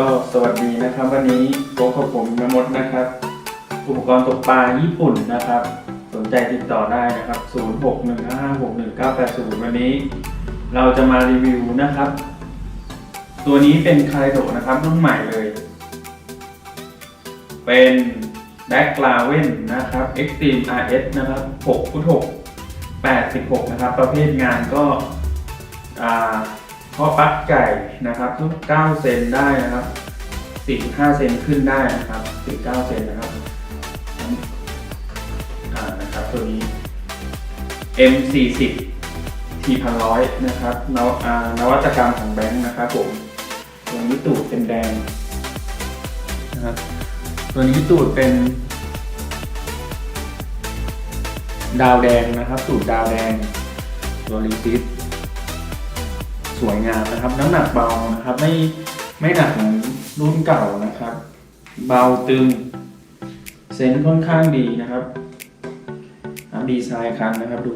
ก็สวัสดีนะครับ วันนี้พบกับผมนมดนะครับ อุปกรณ์ตกปลาญี่ปุ่นนะครับ สนใจติดต่อได้นะครับ 0615561980 วันนี้ เราจะมารีวิวนะครับ ตัวนี้เป็นคาริโดนะครับรุ่นใหม่เลย เป็นแบ็กลาเวนนะครับ Extreme RS นะครับ6ฟุต6 86 นะครับ ประเภทงานก็อ่า เพาะปักไก่นะครับทุก9เซนได้นะครับ45เซนขึ้นได้นะครับ49เซนนะครับอ่านะครับตัวนี้ M40 T พันร้อยนะครับนวนวัตกรรมของแบงค์นะครับผมตัวนี้ตูดเป็นแดงนะครับตัวนี้ตูดเป็น ดาวแดงนะครับ ตูดดาวแดงตัวรีซิส สวยงามนะครับ น้ำหนักเบานะครับ ไม่ไม่หนักเหมือนรุ่นเก่านะครับ เบาตึง เซนส์ค่อนข้างดีนะครับดีไซน์คันนะครับดู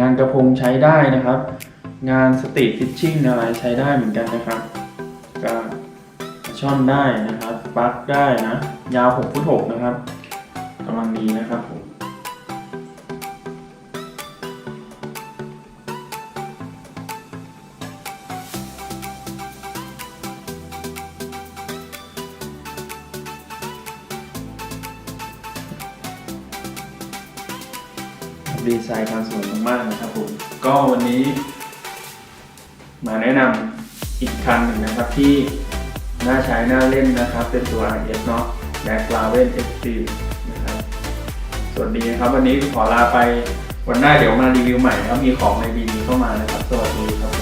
งานกระพงใช้ได้นะครับ งานสตรีทฟิชชิ่งอะไรใช้ได้เหมือนกันนะครับก็ช่อนได้นะครับปลั๊กได้นะ ยาว6ฟุต6นะครับกำลังดีนะครับผม ดีไซน์การสวยมากๆนะครับผมก็วันนี้ มาแนะนำอีกคันหนึ่งนะครับที่น่าใช้น่าเล่นนะครับ เป็นตัว RS เนาะ Black Raven Extreme นะครับสวัสดีครับ วันนี้ขอลาไปวันหน้าเดี๋ยวมารีวิวใหม่แล้วมีของในดีๆเข้ามานะครับ สวัสดีครับ